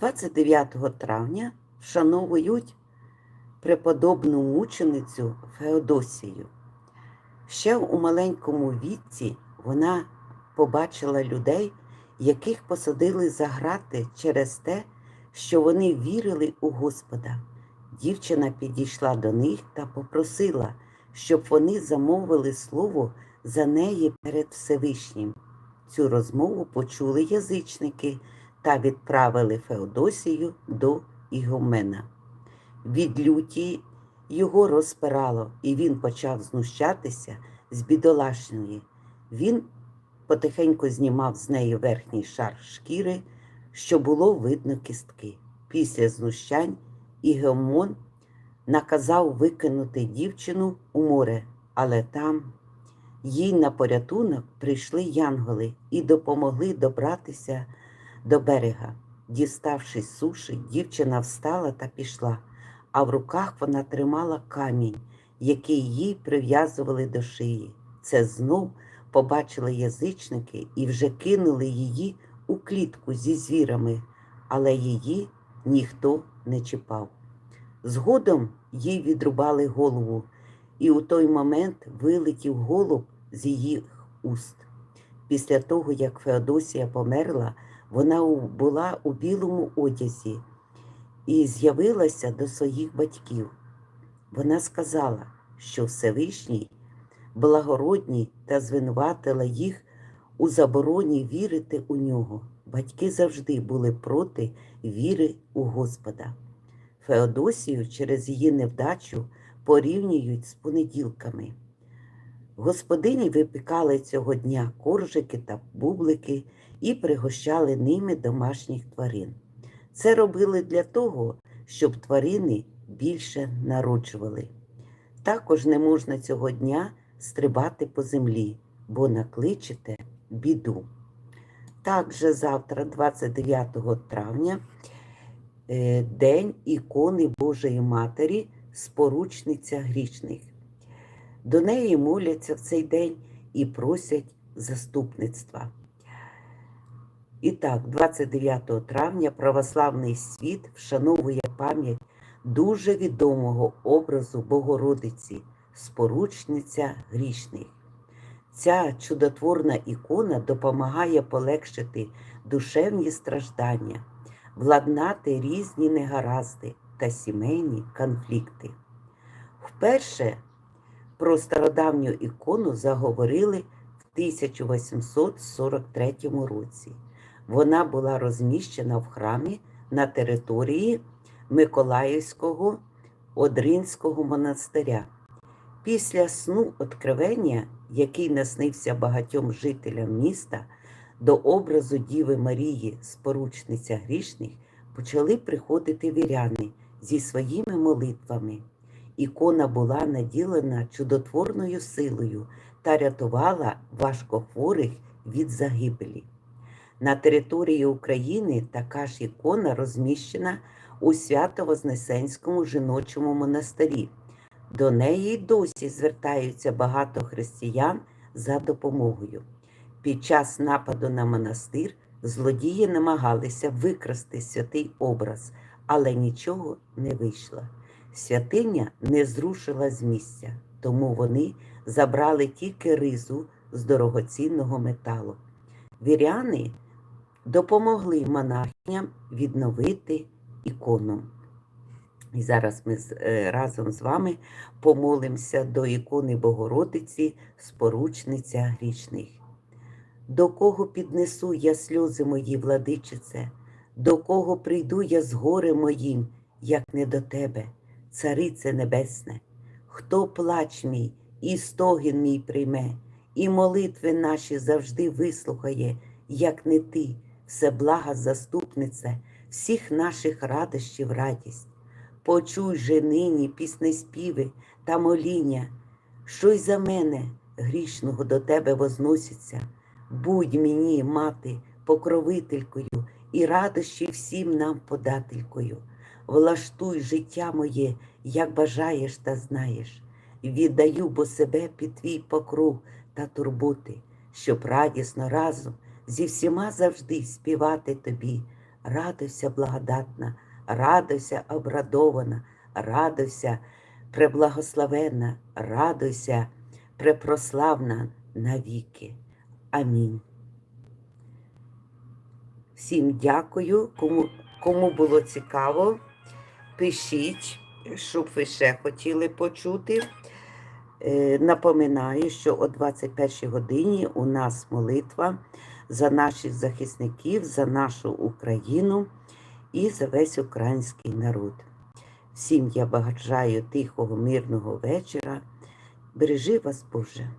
29 травня вшановують преподобну мученицю Феодосію. Ще у маленькому віці вона побачила людей, яких посадили за грати через те, що вони вірили у Господа. Дівчина підійшла до них та попросила, щоб вони замовили слово за неї перед Всевишнім. Цю розмову почули язичники та відправили Феодосію до Ігумена. Від люті його розпирало, і він почав знущатися з бідолашної. Він потихеньку знімав з неї верхній шар шкіри, що було видно кістки. Після знущань Ігеомон наказав викинути дівчину у море, але там їй на порятунок прийшли янголи і допомогли добратися до берега. Діставшись суші, дівчина встала та пішла, а в руках вона тримала камінь, який їй прив'язували до шиї. Це знов побачили язичники і вже кинули її у клітку зі звірами, але її ніхто не чіпав. Згодом їй відрубали голову, і у той момент вилетів голуб з її уст. Після того, як Феодосія померла, вона була у білому одязі і з'явилася до своїх батьків. Вона сказала, що Всевишній благородній та звинуватила їх у забороні вірити у нього. Батьки завжди були проти віри у Господа. Феодосію через її невдачу порівнюють з понеділками. Господині випікали цього дня коржики та бублики і пригощали ними домашніх тварин. Це робили для того, щоб тварини більше народжували. Також не можна цього дня стрибати по землі, бо накличете біду. Також завтра, 29 травня, е, День ікони Божої Матері, споручниця грішних. До неї моляться в цей день і просять заступництва. І так, 29 травня православний світ вшановує пам'ять дуже відомого образу Богородиці, споручниця грішних. Ця чудотворна ікона допомагає полегшити душевні страждання, владнати різні негаразди та сімейні конфлікти. Вперше про стародавню ікону заговорили в 1843 році. Вона була розміщена в храмі на території Миколаївського Одринського монастиря. Після сну откровення, який наснився багатьом жителям міста, до образу Діви Марії, споручниця грішних, почали приходити віряни зі своїми молитвами. Ікона була наділена чудотворною силою та рятувала важкохворих від загибелі. На території України така ж ікона розміщена у Свято-Вознесенському жіночому монастирі. До неї досі звертаються багато християн за допомогою. Під час нападу на монастир злодії намагалися викрасти святий образ, але нічого не вийшло. Святиня не зрушила з місця, тому вони забрали тільки ризу з дорогоцінного металу. Віряни допомогли монахиням відновити ікону. І зараз ми е, разом з вами помолимося до ікони Богородиці, споручниця грішних. До кого піднесу я сльози мої, владичице, до кого прийду я з горе моїм, як не до тебе, царице небесне, хто плач мій і стогін мій прийме, і молитви наші завжди вислухає, як не ти, всеблага заступнице, всіх наших радощів радість. Почуй же нині піснеспіви та моління, що й за мене грішного до тебе возноситься. Будь мені, мати, покровителькою і радощі всім нам подателькою. Влаштуй життя моє, як бажаєш та знаєш. Віддаю бо себе під твій покров та турботи, щоб радісно разом зі всіма завжди співати тобі, Радуйся, благодатна, радуйся, обрадована, радуйся, преблагословенна, радуйся, препрославна навіки. Амінь. Всім дякую. Кому, кому було цікаво, пишіть, щоб ви ще хотіли почути. Е, Напоминаю, що о 21 годині у нас молитва за наших захисників, за нашу Україну і за весь український народ. Всім я бажаю тихого, мирного вечора. Бережи вас, Боже.